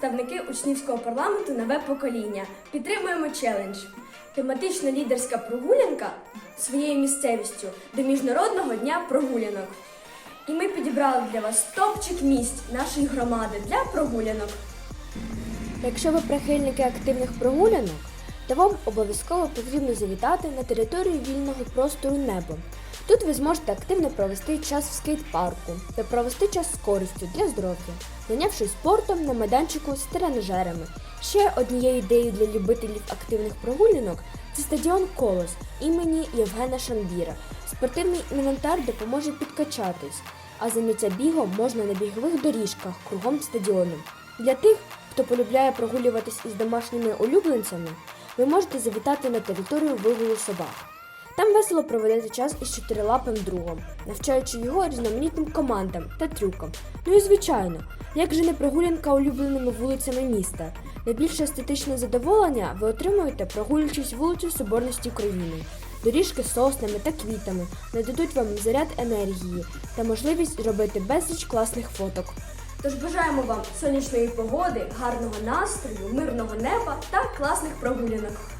представники учнівського парламенту нове покоління. Підтримуємо челендж. Тематично лідерська прогулянка своєю місцевістю до Міжнародного дня прогулянок. І ми підібрали для вас топчик місць нашої громади для прогулянок. Якщо ви прихильники активних прогулянок, то вам обов'язково потрібно завітати на територію вільного простору небо. Тут ви зможете активно провести час в скейт-парку та провести час з користю для здоров'я, зайнявшись спортом на майданчику з тренажерами. Ще однією ідеєю для любителів активних прогулянок це стадіон Колос імені Євгена Шамбіра. Спортивний інвентар допоможе підкачатись, а заняття бігом можна на бігових доріжках кругом стадіону. Для тих, хто полюбляє прогулюватись із домашніми улюбленцями, ви можете завітати на територію вигулу собак. Там весело проведете час із чотирилапим другом, навчаючи його різноманітним командам та трюкам. Ну і звичайно, як же не прогулянка улюбленими вулицями міста. Найбільше естетичне задоволення ви отримуєте, прогулюючись вулицю Соборності України. Доріжки з соснами та квітами нададуть вам заряд енергії та можливість робити безліч класних фоток. Тож бажаємо вам сонячної погоди, гарного настрою, мирного неба та класних прогулянок.